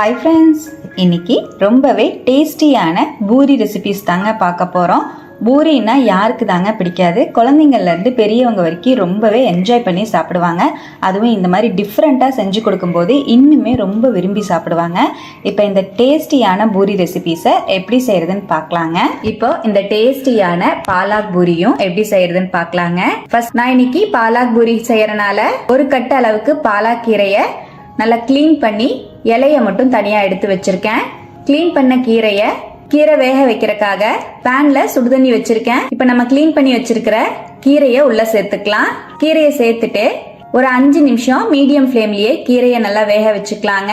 Hi friends இன்னைக்கு ரொம்பவே டேஸ்டியான பூரி ரெசிபிஸ் தாங்க பார்க்க போகிறோம் பூரின்னா யாருக்கு தாங்க பிடிக்காது. குழந்தைங்கள்லேருந்து பெரியவங்க வரைக்கும் ரொம்பவே என்ஜாய் பண்ணி சாப்பிடுவாங்க. அதுவும் இந்த மாதிரி டிஃப்ரெண்ட்டாக செஞ்சு கொடுக்கும்போது இன்னுமே ரொம்ப விரும்பி சாப்பிடுவாங்க. இப்போ இந்த டேஸ்டியான பூரி ரெசிபிஸை எப்படி செய்கிறதுன்னு பார்க்கலாங்க. இப்போ இந்த டேஸ்டியான பாலாக் பூரியும் எப்படி செய்கிறதுன்னு பார்க்கலாங்க. ஃபர்ஸ்ட் நான் இன்னைக்கு பாலாக் பூரி செய்கிறனால ஒரு கட்டு அளவுக்கு பாலாக் கீரையை நல்லா க்ளீன் பண்ணி இலைய மட்டும் தனியாக எடுத்து வச்சிருக்கேன். க்ளீன் பண்ண கீரையை கீரை வேக வைக்கிறக்காக பேன்ல சுடுதண்ணி வச்சிருக்கேன். இப்போ நம்ம க்ளீன் பண்ணி வச்சிருக்கிற கீரையை உள்ள சேர்த்துக்கலாம். கீரையை சேர்த்துட்டு ஒரு அஞ்சு நிமிஷம் மீடியம் ஃப்ளேம்லயே கீரையை நல்லா வேக வச்சுக்கலாங்க.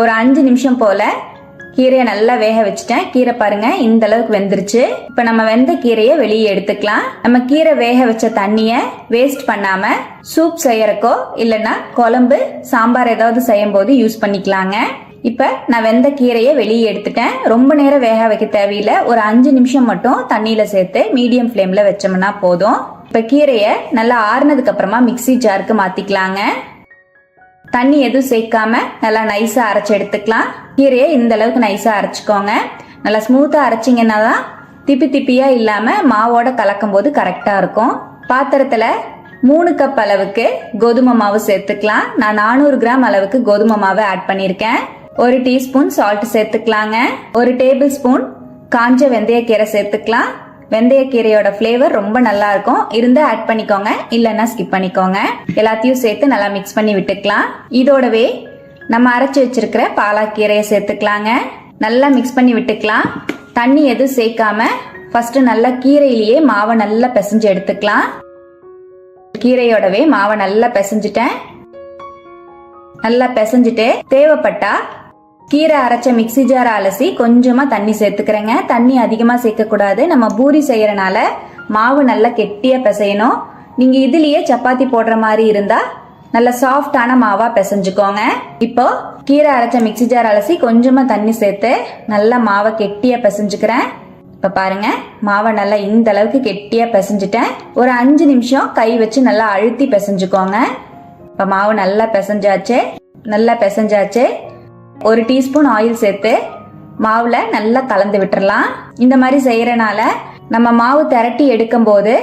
ஒரு அஞ்சு நிமிஷம் போல கீரையை நல்லா வேக வச்சுட்டேன். கீரை பாருங்க இந்த அளவுக்கு வெந்துருச்சு. இப்போ நம்ம வெந்த கீரையை வெளியே எடுத்துக்கலாம். நம்ம கீரை வேக வச்ச தண்ணிய வேஸ்ட் பண்ணாம சூப் செய்யறக்கோ இல்லைன்னா குழம்பு சாம்பார் ஏதாவது செய்யும் போது யூஸ் பண்ணிக்கலாங்க. இப்போ நான் வெந்த கீரையை வெளியே எடுத்துட்டேன். ரொம்ப நேரம் வேக வைக்க தேவையில்லை. ஒரு அஞ்சு நிமிஷம் மட்டும் தண்ணியில சேர்த்து மீடியம் ஃப்ளேம்ல வச்சோம்னா போதும். இப்போ கீரையை நல்லா ஆறுனதுக்கு அப்புறமா மிக்ஸி ஜாருக்கு மாத்திக்கலாங்க. தண்ணி எதுவும் சேர்க்காம நல்லா நைஸா அரைச்சு எடுத்துக்கலாம். கீரையை இந்த அளவுக்கு நைஸாக அரைச்சிக்கோங்க. நல்லா ஸ்மூத்தாக அரைச்சிங்கன்னா தான் திப்பி திப்பியாக இல்லாமல் மாவோட கலக்கும் போது கரெக்டாக இருக்கும். பாத்திரத்தில் மூணு கப் அளவுக்கு கோதுமை மாவு சேர்த்துக்கலாம். நான் நானூறு கிராம் அளவுக்கு கோதுமை மாவை ஆட் பண்ணியிருக்கேன். ஒரு டீஸ்பூன் சால்ட் சேர்த்துக்கலாங்க. ஒரு டேபிள் ஸ்பூன் காஞ்ச வெந்தயக்கீரை சேர்த்துக்கலாம். வெந்தயக்கீரையோட ஃப்ளேவர் ரொம்ப நல்லா இருக்கும். இருந்தா ஆட் பண்ணிக்கோங்க. இல்லைன்னா ஸ்கிப் பண்ணிக்கோங்க. எல்லாத்தையும் சேர்த்து நல்லா மிக்ஸ் பண்ணி விட்டுக்கலாம். இதோடவே நம்ம அரைச்சி வச்சிருக்கிற பாலாக்கீரையை சேர்த்துக்கலாங்க. நல்லா மிக்ஸ் பண்ணி விட்டுக்கலாம். தண்ணி எதுவும் சேர்க்காம ஃபர்ஸ்ட் நல்லா கீரையிலேயே மாவை நல்லா பிசைஞ்சு எடுத்துக்கலாம். கீரையோடவே மாவை நல்லா பிசைஞ்சிட்டேன். நல்லா பிசைஞ்சிட்டு தேவைப்பட்டா கீரை அரைச்ச மிக்ஸி ஜார் அலசி கொஞ்சமா தண்ணி சேர்த்துக்கிறேங்க. தண்ணி அதிகமா சேர்க்கக்கூடாது. நம்ம பூரி செய்யறனால மாவு நல்லா கெட்டியா பிசையணும். நீங்க இதுலயே சப்பாத்தி போடுற மாதிரி இருந்தா நல்ல சாஃப்டான மாவா பிசைஞ்சுக்கோங்க. இப்போ கீரை அரைச்ச மிக்ஸி ஜார் அலசி கொஞ்சமா தண்ணி சேர்த்து நல்லா மாவை கெட்டியா பிசைஞ்சுக்கிறேன். இப்ப பாருங்க மாவை நல்லா இந்த அளவுக்கு கெட்டியா பிசைஞ்சிட்டேன். ஒரு அஞ்சு நிமிஷம் கை வச்சு நல்லா அழுத்தி பிசைஞ்சுக்கோங்க. இப்ப மாவு நல்லா பிசைஞ்சாச்சு நல்லா பிசைஞ்சாச்சு. ஒரு டீஸ்பூன் ஆயில் சேர்த்து மாவுல நல்லா கலந்து விட்டுறலாம். இந்த மாதிரி செய்யறனால நம்ம மாவு திரட்டி எடுக்கும் போது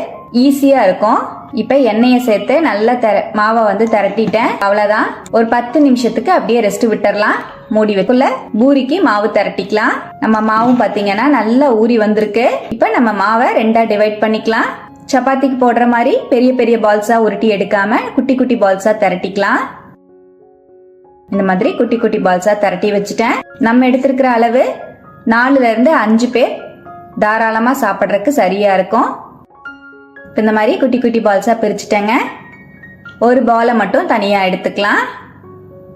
ஈஸியாக இருக்கும். இப்போ எண்ணெயை சேர்த்து நல்லா தர மாவை வந்து திரட்டிட்டேன். அவ்வளோதான் ஒரு பத்து நிமிஷத்துக்கு அப்படியே ரெஸ்ட் விட்டுறலாம். மூடி வைக்குள்ள பூரிக்கு மாவு திரட்டிக்கலாம். நம்ம மாவும் பார்த்தீங்கன்னா நல்லா ஊறி வந்திருக்கு. இப்போ நம்ம மாவை ரெண்டாக டிவைட் பண்ணிக்கலாம். சப்பாத்திக்கு போடுற மாதிரி பெரிய பெரிய பால்ஸா உருட்டி எடுக்காம குட்டி குட்டி பால்ஸா திரட்டிக்கலாம். இந்த மாதிரி குட்டி குட்டி பால்ஸா திரட்டி வச்சுட்டேன். நம்ம எடுத்திருக்கிற அளவு நாலுல இருந்து அஞ்சு பேர் தாராளமா சாப்பிட்றதுக்கு சரியா இருக்கும். இப்போ இந்த மாதிரி குட்டி குட்டி பால்ஸாக பிரிச்சுட்டேங்க. ஒரு பாலை மட்டும் தனியாக எடுத்துக்கலாம்.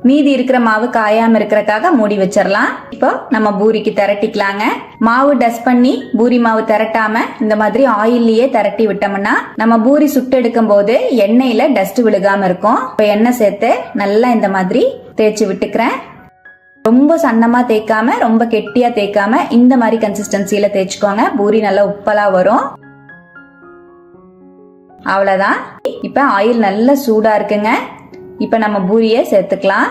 மீதி இருக்கிற மாவு காயாம இருக்கிறக்காக மூடி வச்சிடலாம் இப்போ நம்ம பூரிக்கு திரட்டிக்கலாங்க. மாவு டஸ்ட் பண்ணி பூரி மாவு திரட்டாம இந்த மாதிரி ஆயில்லயே திரட்டி விட்டோம்னா நம்ம பூரி சுட்டு எடுக்கும் போது எண்ணெயில டஸ்ட் விழுகாம இருக்கும். இப்போ எண்ணெய் சேர்த்து நல்லா இந்த மாதிரி தேய்ச்சி விட்டுக்கிறேன். ரொம்ப சன்னமா தேய்க்காம ரொம்ப கெட்டியா தேய்க்காம இந்த மாதிரி கன்சிஸ்டன்சியில தேய்ச்சிக்கோங்க. பூரி நல்லா உப்பலா வரும். அவ்வளோதான் இப்போ ஆயில் நல்லா சூடாக இருக்குங்க. இப்போ நம்ம பூரியை சேர்த்துக்கலாம்.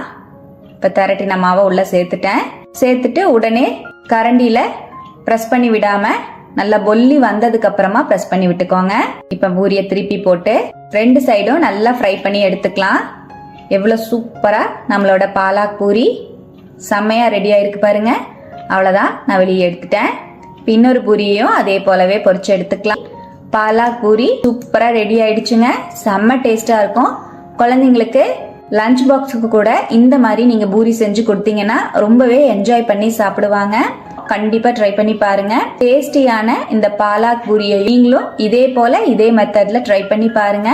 இப்போ திரட்டின மாவை உள்ளே சேர்த்துட்டேன். சேர்த்துட்டு உடனே கரண்டியில் ப்ரெஸ் பண்ணி விடாமல் நல்லா பொல்லி வந்ததுக்கு அப்புறமா ப்ரெஸ் பண்ணி விட்டுக்கோங்க. இப்போ பூரியை திருப்பி போட்டு ரெண்டு சைடும் நல்லா ஃப்ரை பண்ணி எடுத்துக்கலாம். எவ்வளோ சூப்பராக நம்மளோட பாலாக் பூரி. செம்மையாக ரெடி ஆயிருக்கு பாருங்க. அவ்வளோதான் நான் வெளியே எடுத்துட்டேன். இப்ப இன்னொரு பூரியையும் அதே போலவே பொறிச்சு எடுத்துக்கலாம். பாலாக் பூரி சூப்பராக ரெடி ஆயிடுச்சுங்க. செம்ம டேஸ்ட்டாக இருக்கும். குழந்தைங்களுக்கு லஞ்ச் பாக்ஸுக்கு கூட இந்த மாதிரி நீங்கள் பூரி செஞ்சு கொடுத்தீங்கன்னா ரொம்பவே என்ஜாய் பண்ணி சாப்பிடுவாங்க. கண்டிப்பாக ட்ரை பண்ணி பாருங்க. டேஸ்டியான இந்த பாலாக் பூரியை நீங்களும் இதே போல இதே மெத்தடில் ட்ரை பண்ணி பாருங்க.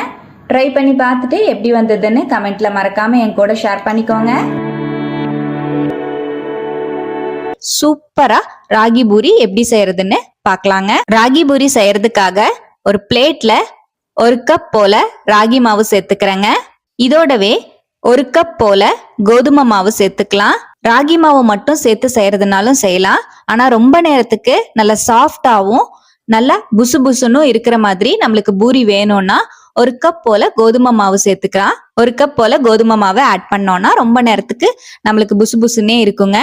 ட்ரை பண்ணி பார்த்துட்டு எப்படி வந்ததுன்னு கமெண்ட்ல மறக்காம என் கூட ஷேர் பண்ணிக்கோங்க. சூப்பரா ராகி பூரி எப்படி செய்யறதுன்னு பார்க்கலாங்க. ராகி பூரி செய்யறதுக்காக ஒரு பிளேட்ல ஒரு கப் போல ராகி மாவு சேர்த்துக்கிறேங்க. இதோடவே ஒரு கப் போல கோதுமை மாவு சேர்த்துக்கலாம். ராகி மாவு மட்டும் சேர்த்து செய்யறதுனாலும் செய்யலாம். ஆனா ரொம்ப நேரத்துக்கு நல்ல சாஃப்டாவும் நல்லா புசு புசுன்னு இருக்கிற மாதிரி நம்மளுக்கு பூரி வேணும்னா ஒரு கப் போல கோதுமை மாவு சேர்த்துக்கலாம். ஒரு கப் போல கோதுமை மாவை ஆட் பண்ணோம்னா ரொம்ப நேரத்துக்கு நம்மளுக்கு புசு புசுன்னே இருக்குங்க.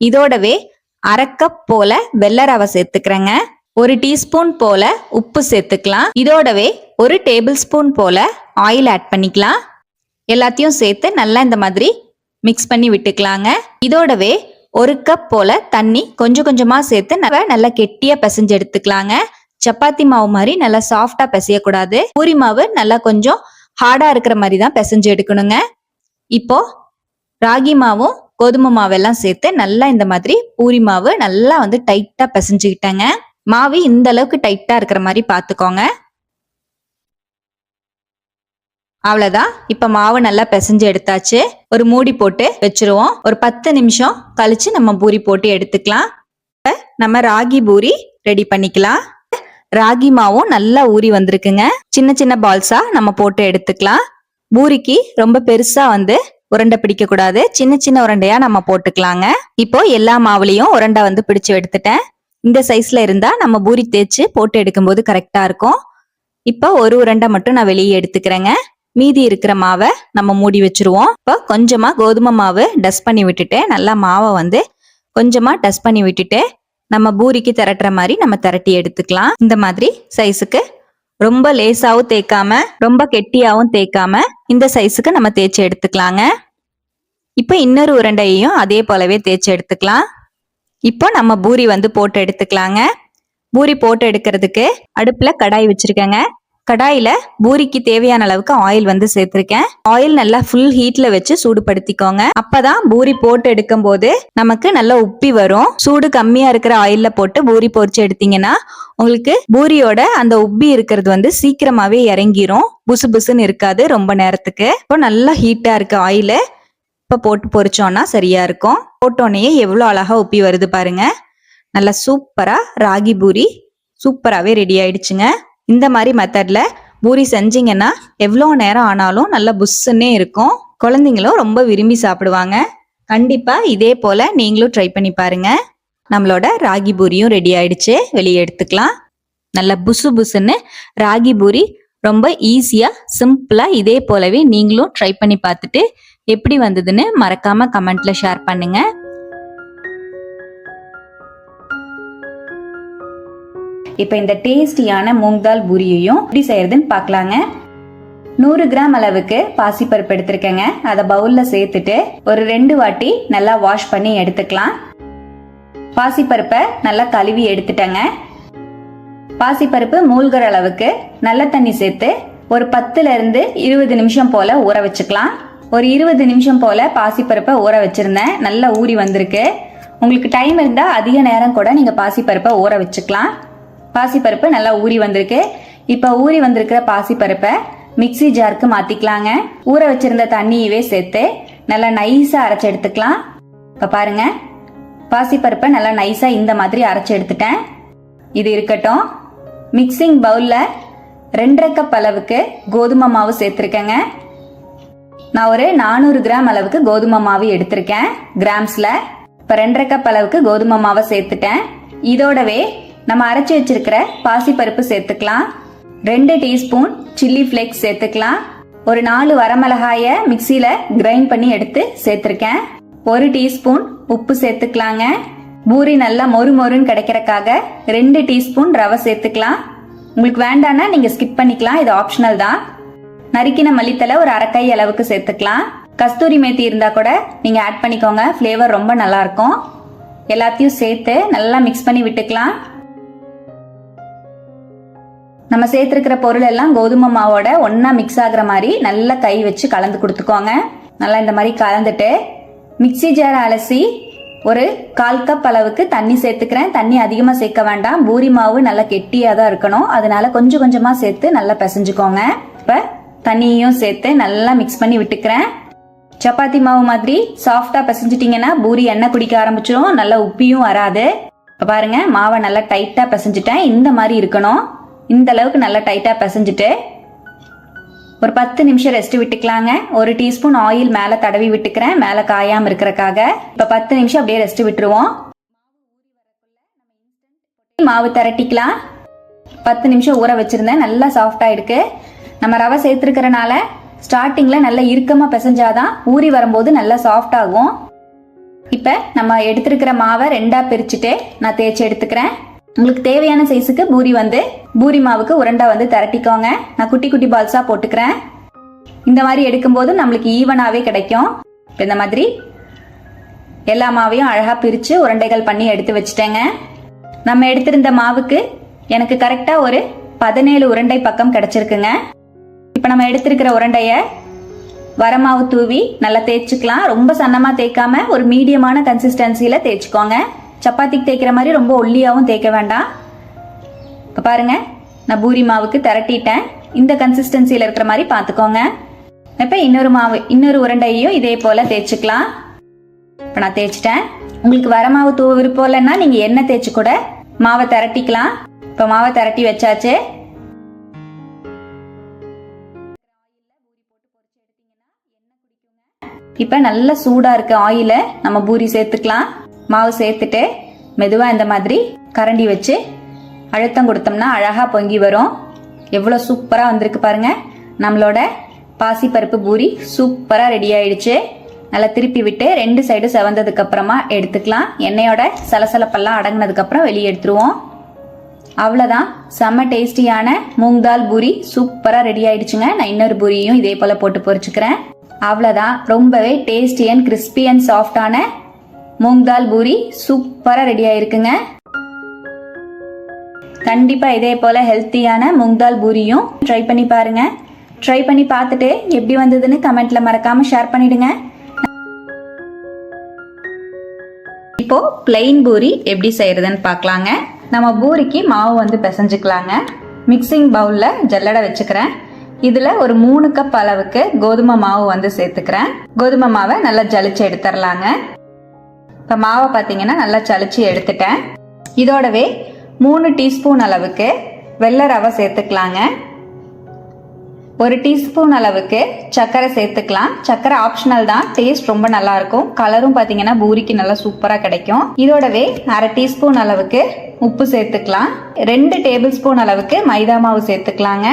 இதோடவே அரை கப் போல வெள்ளை ரவை சேர்த்துக்கிறேங்க. ஒரு டீஸ்பூன் போல உப்பு சேர்த்துக்கலாம். இதோடவே ஒரு டேபிள் ஸ்பூன் போல ஆயில் ஆட் பண்ணிக்கலாம். எல்லாத்தையும் சேர்த்து நல்லா இந்த மாதிரி மிக்ஸ் பண்ணி விட்டுக்கலாங்க. இதோடவே ஒரு கப் போல தண்ணி கொஞ்சம் கொஞ்சமாக சேர்த்து நம்ம நல்லா கெட்டியாக பிசைஞ்சு எடுத்துக்கலாங்க. சப்பாத்தி மாவு மாதிரி நல்லா சாஃப்டா பிசையக்கூடாது. பூரி மாவு நல்லா கொஞ்சம் ஹார்டா இருக்கிற மாதிரி தான் பிசைஞ்சு எடுக்கணுங்க. இப்போ ராகி மாவும் கோதுமை மாவெல்லாம் சேர்த்து நல்லா இந்த மாதிரி பூரி மாவு நல்லா வந்து டைட்டா பிசைஞ்சுக்கிட்டேங்க. மாவு இந்த அளவுக்கு டைட்டா இருக்கிற மாதிரி பார்த்துக்கோங்க அவ்வளவுதான். இப்ப மாவு நல்லா பிசைஞ்சு எடுத்தாச்சு. ஒரு மூடி போட்டு வச்சிருவோம். ஒரு பத்து நிமிஷம் கழிச்சு நம்ம பூரி போட்டு எடுத்துக்கலாம். நம்ம ராகி பூரி ரெடி பண்ணிக்கலாம். ராகி மாவும் நல்லா ஊறி வந்திருக்குங்க. சின்ன சின்ன பால்ஸா நம்ம போட்டு எடுத்துக்கலாம். பூரிக்கு ரொம்ப பெருசா வந்து உருண்டை பிடிக்க கூடாது. சின்ன சின்ன உருண்டையா நம்ம போட்டுக்கலாங்க. இப்போ எல்லா மாவுலயும் உருண்டை வந்து பிடிச்சு எடுத்துட்டேன். இந்த சைஸ்ல இருந்தா நம்ம பூரி தேய்ச்சு போட்டு எடுக்கும்போது கரெக்டா இருக்கும். இப்போ ஒரு உருண்டை மட்டும் நான் வெளியே எடுத்துக்கிறேங்க. மீதி இருக்கிற மாவை நம்ம மூடி வச்சிருவோம். இப்போ கொஞ்சமா கோதுமை மாவு டஸ்ட் பண்ணி விட்டுட்டு நல்லா மாவை வந்து கொஞ்சமா டஸ்ட் பண்ணி விட்டுட்டு நம்ம பூரிக்கு திரட்டுற மாதிரி நம்ம திரட்டி எடுத்துக்கலாம். இந்த மாதிரி சைஸுக்கு ரொம்ப லேசாவும் தேய்க்காம ரொம்ப கெட்டியாவும் தேய்க்காம இந்த சைஸுக்கு நம்ம தேய்ச்சி எடுத்துக்கலாங்க. இப்போ இன்னொரு உருண்டையையும் அதே போலவே தேய்ச்சி எடுத்துக்கலாம். இப்போ நம்ம பூரி வந்து போட்டு எடுத்துக்கலாங்க. பூரி போட்டு எடுக்கிறதுக்கு அடுப்புல கடாய் வச்சிருக்கேங்க. கடாயில பூரிக்கு தேவையான அளவுக்கு ஆயில் வந்து சேர்த்திருக்கேன். ஆயில் நல்லா ஃபுல் ஹீட்ல வச்சு சூடுபடுத்திக்கோங்க. அப்பதான் பூரி போட்டு எடுக்கும் போது நமக்கு நல்லா உப்பி வரும். சூடு கம்மியா இருக்கிற ஆயில்ல போட்டு பூரி பொறிச்சு எடுத்தீங்கன்னா உங்களுக்கு பூரியோட அந்த உப்பி இருக்கிறது வந்து சீக்கிரமாவே இறங்கிரும். புசு புசுன்னு இருக்காது ரொம்ப நேரத்துக்கு. இப்போ நல்லா ஹீட்டா இருக்கு ஆயிலு இப்போ போட்டு பொரிச்சோம்னா சரியா இருக்கும். போட்டோன்னே எவ்வளோ அழகாக ஒப்பி வருது பாருங்க. நல்லா சூப்பராக ராகி பூரி சூப்பராகவே ரெடி ஆயிடுச்சுங்க. இந்த மாதிரி மெத்தடில் பூரி செஞ்சீங்கன்னா எவ்வளோ நேரம் ஆனாலும் நல்லா புஷ்ஷுன்னே இருக்கும். குழந்தைங்களும் ரொம்ப விரும்பி சாப்பிடுவாங்க. கண்டிப்பாக இதே போல் நீங்களும் ட்ரை பண்ணி பாருங்க. நம்மளோட ராகி பூரியும் ரெடி ஆயிடுச்சு. வெளியே எடுத்துக்கலாம். நல்லா புசு புசுன்னு ராகி பூரி ரொம்ப ஈஸியாக சிம்பிளாக இதே போலவே நீங்களும் ட்ரை பண்ணி பார்த்துட்டு எப்படி வந்ததுன்னு மறக்காம கமெண்ட்ல ஷேர் பண்ணுங்க. இப்போ இந்த டேஸ்டியான மூங் தால் பூரியையும் எப்படி செய்யறதுன்னு பார்க்கலாங்க. நூறு கிராம் அளவுக்கு பாசிப்பருப்பு எடுத்திருக்கேங்க. அதை பவுல்ல சேர்த்துட்டு ஒரு ரெண்டு வாட்டி நல்லா வாஷ் பண்ணி எடுத்துக்கலாம். பாசிப்பருப்பை நல்லா கழுவி எடுத்துட்டேங்க. பாசிப்பருப்பு மூழ்கிற அளவுக்கு நல்ல தண்ணி சேர்த்து ஒரு பத்துல இருந்து இருபது நிமிஷம் போல ஊற வச்சுக்கலாம். ஒரு இருபது நிமிஷம் போல பாசிப்பருப்பை ஊற வச்சிருந்தேன். நல்லா ஊறி வந்திருக்கு. உங்களுக்கு டைம் இருந்தால் அதிக நேரம் கூட நீங்கள் பாசிப்பருப்பை ஊற வச்சுக்கலாம். பாசிப்பருப்பு நல்லா ஊறி வந்திருக்கு. இப்போ ஊறி வந்திருக்கிற பாசிப்பருப்பை மிக்ஸி ஜாருக்கு மாற்றிக்கலாங்க ஊற வச்சிருந்த தண்ணியவே சேர்த்து நல்லா நைஸாக அரைச்சி எடுத்துக்கலாம். இப்போ பாருங்க. பாசிப்பருப்பை நல்லா நைஸாக இந்த மாதிரி அரைச்சி எடுத்துட்டேன். இது இருக்கட்டும். மிக்சிங் பவுலில் ரெண்டரை கப் அளவுக்கு கோதுமை மாவு சேர்த்துருக்கேங்க. நான் ஒரு நானூறு கிராம் அளவுக்கு கோதுமை மாவு எடுத்திருக்கேன் கிராம்ஸ்ல. இப்போ ரெண்டரை கப் அளவுக்கு கோதுமை மாவை சேர்த்துட்டேன். இதோடவே நம்ம அரைச்சி வச்சிருக்கிற பாசிப்பருப்பு சேர்த்துக்கலாம். ரெண்டு டீஸ்பூன் சில்லி ஃப்ளேக்ஸ் சேர்த்துக்கலாம். ஒரு நாலு வரமிளகாய மிக்சியில கிரைண்ட் பண்ணி எடுத்து சேர்த்துருக்கேன். ஒரு டீஸ்பூன் உப்பு சேர்த்துக்கலாங்க. பூரி நல்லா மொறு மொறுன்னு கிடைக்கிறக்காக ரெண்டு டீஸ்பூன் ரவை சேர்த்துக்கலாம். உங்களுக்கு வேண்டாம்னா நீங்க ஸ்கிப் பண்ணிக்கலாம் இது ஆப்ஷனல் தான். நறுக்கின மல்லித்தலை ஒரு அரைக்கை அளவுக்கு சேர்த்துக்கலாம். கஸ்தூரி மேத்தி இருந்தா கூட நீங்க ஆட் பண்ணிக்கோங்க. ஃப்ளேவர் ரொம்ப நல்லா இருக்கும் எல்லாத்தையும் சேர்த்து நல்லா மிக்ஸ் பண்ணி விட்டுக்கலாம். நம்ம சேர்த்துருக்கிற பொருள் எல்லாம் கோதுமை மாவோட ஒன்றா மிக்ஸ் ஆகுற மாதிரி நல்லா கை வச்சு கலந்து கொடுத்துக்கோங்க. நல்லா இந்த மாதிரி கலந்துட்டு மிக்ஸி ஜார் அலசி ஒரு கால் கப் அளவுக்கு தண்ணி சேர்த்துக்கிறேன். தண்ணி அதிகமாக சேர்க்க வேண்டாம். பூரி மாவு நல்லா கெட்டியாக தான் இருக்கணும். அதனால கொஞ்சம் கொஞ்சமாக சேர்த்து நல்லா பிசைஞ்சுக்கோங்க. இப்போ தண்ணியும் சேர்த்து நல்லா மிக்ஸ் பண்ணி விட்டுக்கிறேன். சப்பாத்தி மாவு மாதிரி சாஃப்டாக பிசைஞ்சிட்டிங்கன்னா பூரி எண்ணெய் குடிக்க ஆரம்பிச்சிடும் நல்லா உப்பியும் வராது. இப்போ பாருங்க மாவை நல்லா டைட்டாக பிசைஞ்சிட்டேன். இந்த மாதிரி இருக்கணும். இந்த அளவுக்கு நல்லா டைட்டாக பிசைஞ்சிட்டு ஒரு பத்து நிமிஷம் ரெஸ்ட் விட்டுக்கலாங்க. ஒரு டீஸ்பூன் ஆயில் மேலே தடவி விட்டுக்கிறேன். மேலே காயாமல் இருக்கிறக்காக. இப்போ பத்து நிமிஷம் அப்படியே ரெஸ்ட் விட்டுருவோம். மாவு திரட்டிக்கலாம். பத்து நிமிஷம் ஊற வச்சிருந்தேன். நல்லா சாஃப்டாக இருக்குது நம்ம ரவை சேர்த்துருக்கறனால ஸ்டார்டிங்கில் நல்லா இறுக்கமாக பிசைஞ்சாதான் ஊறி வரும்போது நல்லா சாஃப்ட் ஆகும். இப்போ நம்ம எடுத்துருக்கிற மாவை ரெண்டாக பிரிச்சுட்டு நான் தேய்ச்சி எடுத்துக்கிறேன். உங்களுக்கு தேவையான சைஸுக்கு பூரி வந்து பூரி மாவுக்கு உருண்டை வந்து திரட்டிக்கோங்க. நான் குட்டி குட்டி பால்ஸாக போட்டுக்கிறேன். இந்த மாதிரி எடுக்கும்போது நம்மளுக்கு ஈவனாகவே கிடைக்கும். இந்த மாதிரி எல்லா மாவையும் அழகாக பிரித்து உருண்டைகள் பண்ணி எடுத்து வச்சுட்டேங்க. நம்ம எடுத்திருந்த மாவுக்கு எனக்கு கரெக்டாக ஒரு பதினேழு உருண்டை பக்கம் கிடச்சிருக்குங்க. நம்ம எடுத்திருக்கிற உருண்டைய வரமாவு தூவி நல்லா தேய்ச்சிக்கலாம். ரொம்ப சன்னமாக தேய்க்காம ஒரு மீடியமான கன்சிஸ்டன்சியில் தேய்ச்சிக்கோங்க. சப்பாத்திக்கு தேய்க்கிற மாதிரி ரொம்ப ஒல்லியாகவும் தேய்க்க வேண்டாம். இப்போ பாருங்க நான் பூரி மாவுக்கு திரட்டிட்டேன். இந்த கன்சிஸ்டன்சியில் இருக்கிற மாதிரி பார்த்துக்கோங்க. இப்போ இன்னொரு மாவு இன்னொரு உருண்டையையும் இதே போல் தேய்ச்சிக்கலாம். இப்போ நான் தேய்ச்சிட்டேன். உங்களுக்கு வர மாவு தூவ விருப்பம் இல்லைன்னா நீங்கள் எண்ணெய் தேய்ச்சி கூட மாவை திரட்டிக்கலாம். இப்போ மாவை திரட்டி வச்சாச்சு. இப்போ நல்லா சூடாக இருக்க ஆயிலை நம்ம பூரி சேர்த்துக்கலாம். மாவு சேர்த்துட்டு மெதுவாக இந்த மாதிரி கரண்டி வச்சு அழுத்தம் கொடுத்தோம்னா அழகாக பொங்கி வரும். எவ்வளோ சூப்பராக வந்திருக்கு பாருங்க. நம்மளோட பாசிப்பருப்பு பூரி சூப்பராக ரெடி ஆயிடுச்சு. நல்லா திருப்பி விட்டு ரெண்டு சைடு செவந்ததுக்கு அப்புறமா எடுத்துக்கலாம். எண்ணெயோட சலசலப்பெல்லாம் அடங்கினதுக்கு அப்புறம் வெளியே எடுத்துருவோம். அவ்வளோதான் செம்ம டேஸ்டியான மூங் தால் பூரி சூப்பராக ரெடி ஆயிடுச்சுங்க. நான் இன்னொரு பூரியும் இதே போல் போட்டு பொறிச்சுக்கிறேன். அவ்வளோதான் ரொம்பவே டேஸ்டி அண்ட் கிறிஸ்பி அண்ட் சாஃப்டான மூங் தால் பூரி சூப்பராக ரெடி ஆயிருக்குங்க. கண்டிப்பாக இதே போல் ஹெல்த்தியான மூங் தால் பூரியும் ட்ரை பண்ணி பாருங்கள் ட்ரை பண்ணி பார்த்துட்டு எப்படி வந்ததுன்னு கமெண்ட்டில் மறக்காமல் ஷேர் பண்ணிவிடுங்க இப்போ பிளெயின் பூரி எப்படி செய்யறதுன்னு பார்க்கலாங்க. நம்ம பூரிக்கு மாவு வந்து பிசைஞ்சுக்கலாங்க. மிக்சிங் பவுலில் ஜல்லடை வச்சுக்கிறேன். இதில் ஒரு மூணு கப் அளவுக்கு கோதுமை மாவு வந்து சேர்த்துக்கிறேன். கோதுமை மாவை நல்லா ஜலிச்சு எடுத்துடலாங்க இப்போ மாவை பார்த்தீங்கன்னா நல்லா ஜலிச்சு எடுத்துட்டேன். இதோடவே மூணு டீஸ்பூன் அளவுக்கு வெள்ளை ரவை சேர்த்துக்கலாங்க. ஒரு டீஸ்பூன் அளவுக்கு சர்க்கரை சேர்த்துக்கலாம். சர்க்கரை ஆப்ஷனல் தான். டேஸ்ட் ரொம்ப நல்லா இருக்கும். கலரும் பார்த்தீங்கன்னா பூரிக்கு நல்லா சூப்பராக கிடைக்கும். இதோடவே அரை டீஸ்பூன் அளவுக்கு உப்பு சேர்த்துக்கலாம். ரெண்டு டேபிள் ஸ்பூன் அளவுக்கு மைதா மாவு சேர்த்துக்கலாங்க.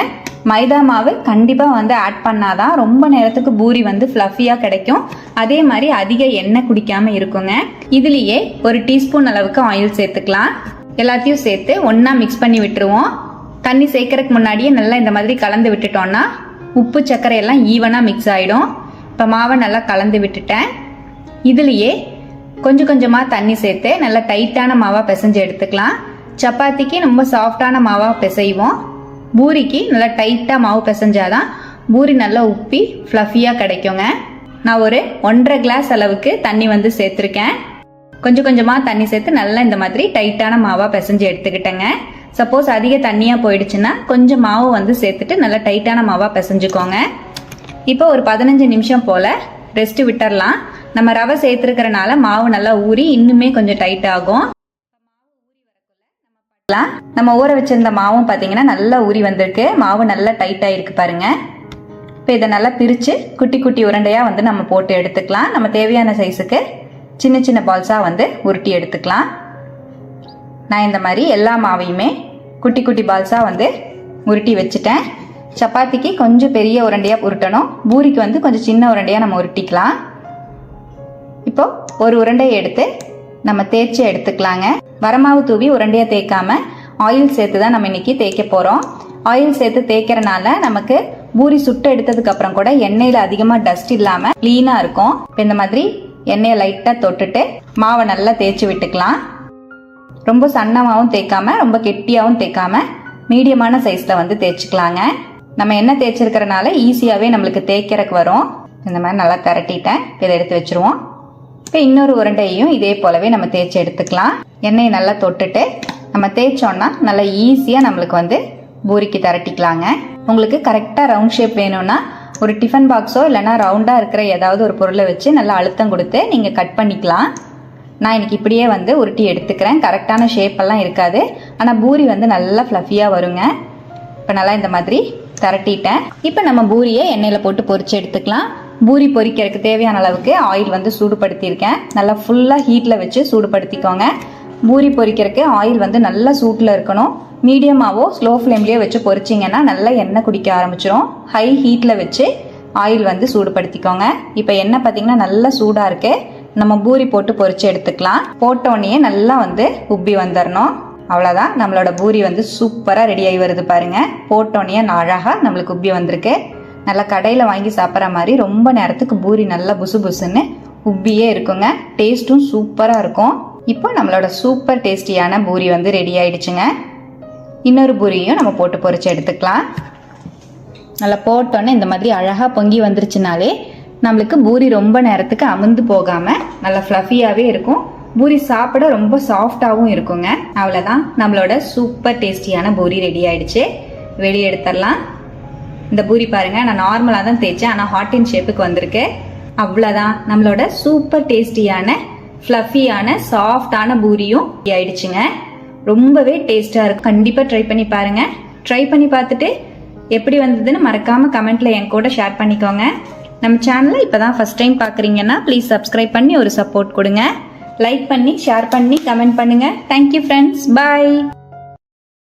மைதா மாவு கண்டிப்பாக வந்து ஆட் பண்ணாதான் ரொம்ப நேரத்துக்கு பூரி வந்து ஃப்ளஃபியாக கிடைக்கும். அதே மாதிரி அதிக எண்ணெய் குடிக்காமல் இருக்குங்க. இதுலேயே ஒரு டீஸ்பூன் அளவுக்கு ஆயில் சேர்த்துக்கலாம். எல்லாத்தையும் சேர்த்து ஒன்றா மிக்ஸ் பண்ணி விட்டுருவோம். தண்ணி சேர்க்கறதுக்கு முன்னாடியே நல்லா இந்த மாதிரி கலந்து விட்டுட்டோம்னா உப்பு சர்க்கரை எல்லாம் ஈவனாக மிக்ஸ் ஆகிடும் இப்போ மாவை நல்லா கலந்து விட்டுட்டேன். இதுலேயே கொஞ்சம் கொஞ்சமாக தண்ணி சேர்த்து நல்லா டைட்டான மாவாக பிசைஞ்சு எடுத்துக்கலாம். சப்பாத்திக்கு ரொம்ப சாஃப்டான மாவாக பிசைவோம். பூரிக்கு நல்லா டைட்டாக மாவு பிசைஞ்சாதான் பூரி நல்லா உப்பி ஃப்ளஃபியாக கிடைக்குங்க. நான் ஒரு ஒன்றரை கிளாஸ் அளவுக்கு தண்ணி வந்து சேர்த்துருக்கேன். கொஞ்சம் கொஞ்சமாக தண்ணி சேர்த்து நல்லா இந்த மாதிரி டைட்டான மாவாக பிசைஞ்சு எடுத்துக்கிட்டேங்க. சப்போஸ் அதிக தண்ணியாக போயிடுச்சுன்னா கொஞ்சம் மாவு வந்து சேர்த்துட்டு நல்லா டைட்டான மாவாக பிசைஞ்சுக்கோங்க. இப்போ ஒரு பதினஞ்சு நிமிஷம் போல் ரெஸ்ட் விட்டுறலாம். நம்ம ரவை சேர்த்துருக்கிறனால மாவு நல்லா ஊறி இன்னுமே கொஞ்சம் டைட் ஆகும். நம்ம ஊற வச்சிருந்த மாவும் பார்த்தீங்கன்னா நல்லா ஊறி வந்திருக்கு. மாவு நல்லா டைட்டாக இருக்கு பாருங்க. இப்போ இதை நல்லா பிரித்து குட்டி குட்டி உருண்டையாக வந்து நம்ம போட்டு எடுத்துக்கலாம். நம்ம தேவையான சைஸுக்கு சின்ன சின்ன பால்ஸாக வந்து உருட்டி எடுத்துக்கலாம். நான் இந்த மாதிரி எல்லா மாவையுமே குட்டி குட்டி பால்ஸாக வந்து உருட்டி வச்சுட்டேன். சப்பாத்திக்கு கொஞ்சம் பெரிய உருண்டையாக உருட்டணும். பூரிக்கு வந்து கொஞ்சம் சின்ன உருண்டையாக நம்ம உருட்டிக்கலாம். இப்போது ஒரு உருண்டையை எடுத்து நம்ம தேய்ச்சி எடுத்துக்கலாங்க. வரமாவு தூவி உரண்டையாக தேய்க்காம ஆயில் சேர்த்து தான் நம்ம இன்றைக்கி தேய்க்க போகிறோம் ஆயில் சேர்த்து தேய்க்கிறனால நமக்கு பூரி சுட்டு எடுத்ததுக்கு அப்புறம் கூட எண்ணெயில் அதிகமாக டஸ்ட் இல்லாமல் க்ளீனாக இருக்கும். இப்போ இந்த மாதிரி எண்ணெயை லைட்டாக தொட்டுட்டு மாவை நல்லா தேய்ச்சி விட்டுக்கலாம். ரொம்ப சன்னமாகவும் தேய்க்காம ரொம்ப கெட்டியாகவும் தேய்க்காம மீடியமான சைஸில் வந்து தேய்ச்சிக்கலாங்க. நம்ம எண்ணெய் தேய்ச்சிருக்கிறனால ஈஸியாகவே நம்மளுக்கு தேய்க்கிறக்கு வரும். இந்த மாதிரி நல்லா திரட்டிட்டேன். இதை எடுத்து வச்சுருவோம். இப்போ இன்னொரு உருண்டையையும் இதே போலவே நம்ம தேய்ச்சி எடுத்துக்கலாம். எண்ணெயை நல்லா தொட்டுட்டு நம்ம தேய்ச்சோன்னா நல்லா ஈஸியாக நம்மளுக்கு வந்து பூரிக்கு திரட்டிக்கலாங்க. உங்களுக்கு கரெக்டாக ரவுண்ட் ஷேப் வேணும்னா ஒரு டிஃபன் பாக்ஸோ இல்லைனா ரவுண்டாக இருக்கிற ஏதாவது ஒரு பொருளை வச்சு நல்லா அழுத்தம் கொடுத்து நீங்கள் கட் பண்ணிக்கலாம். நான் இன்னைக்கு இப்படியே வந்து உருட்டி எடுத்துக்கிறேன். கரெக்டான ஷேப்பெல்லாம் இருக்காது. ஆனால் பூரி வந்து நல்லா ஃப்ளஃபியாக வருங்க. இப்போ நல்லா இந்த மாதிரி திரட்டிட்டேன். இப்போ நம்ம பூரியை எண்ணெயில் போட்டு பொரிச்சு எடுத்துக்கலாம். பூரி பொரிக்கிறதுக்கு தேவையான அளவுக்கு ஆயில் வந்து சூடுபடுத்தியிருக்கேன். நல்லா ஃபுல்லாக ஹீட்டில் வச்சு சூடுபடுத்திக்கோங்க. பூரி பொரிக்கிறதுக்கு ஆயில் வந்து நல்லா சூட்டில் இருக்கணும். மீடியமாகவோ ஸ்லோ ஃப்ளேம்லேயோ வச்சு பொரிச்சிங்கன்னா நல்லா எண்ணெய் குடிக்க ஆரம்பிச்சிரும். ஹை ஹீட்டில் வச்சு ஆயில் வந்து சூடுபடுத்திக்கோங்க. இப்போ எண்ணெய் பார்த்தீங்கன்னா நல்லா சூடாக இருக்கு. நம்ம பூரி போட்டு பொரிச்சு எடுத்துக்கலாம். போட்டோடனே நல்லா வந்து உப்பி வந்துடணும் அவ்வளோதான் நம்மளோட பூரி வந்து சூப்பராக ரெடி ஆகி வருது பாருங்கள் போட்டோடனே அழகாக நம்மளுக்கு உப்பி வந்திருக்கு. நல்லா கடையில் வாங்கி சாப்பிட்ற மாதிரி ரொம்ப நேரத்துக்கு பூரி நல்லா புசு புசுன்னு உப்பியே இருக்குங்க. டேஸ்ட்டும் சூப்பராக இருக்கும். இப்போ நம்மளோட சூப்பர் டேஸ்டியான பூரி வந்து ரெடி ஆயிடுச்சுங்க. இன்னொரு பூரியும் நம்ம போட்டு பொறிச்சு எடுத்துக்கலாம். நல்லா போட்டோன்னே இந்த மாதிரி அழகாக பொங்கி வந்துருச்சுனாலே நம்மளுக்கு பூரி ரொம்ப நேரத்துக்கு அமுந்து போகாமல் நல்லா ஃப்ளஃபியாகவே இருக்கும். பூரி சாப்பிட ரொம்ப சாஃப்டாகவும் இருக்குங்க. அவ்வளோதான் நம்மளோட சூப்பர் டேஸ்டியான பூரி ரெடி ஆயிடுச்சு. வெளியே எடுத்துடலாம். இந்த பூரி பாருங்கள் நான் நார்மலாக தான் தேய்ச்சேன். ஆனால் ஹாட் இன் ஷேப்புக்கு வந்திருக்கு. அவ்வளோதான் நம்மளோட சூப்பர் டேஸ்டியான ஃப்ளஃபியான சாஃப்டான பூரியும் ஆயிடுச்சுங்க. ரொம்பவே டேஸ்டாக இருக்கும் கண்டிப்பாக ட்ரை பண்ணி பாருங்க. ட்ரை பண்ணி பார்த்துட்டு எப்படி வந்ததுன்னு மறக்காமல் கமெண்ட்டில் என் கூட ஷேர் பண்ணிக்கோங்க. நம்ம சேனலை இப்போ தான் ஃபஸ்ட் டைம் பார்க்குறீங்கன்னா ப்ளீஸ் சப்ஸ்கிரைப் பண்ணி ஒரு சப்போர்ட் கொடுங்க. லைக் பண்ணி ஷேர் பண்ணி கமெண்ட் பண்ணுங்கள் தேங்க்யூ ஃப்ரெண்ட்ஸ் பாய்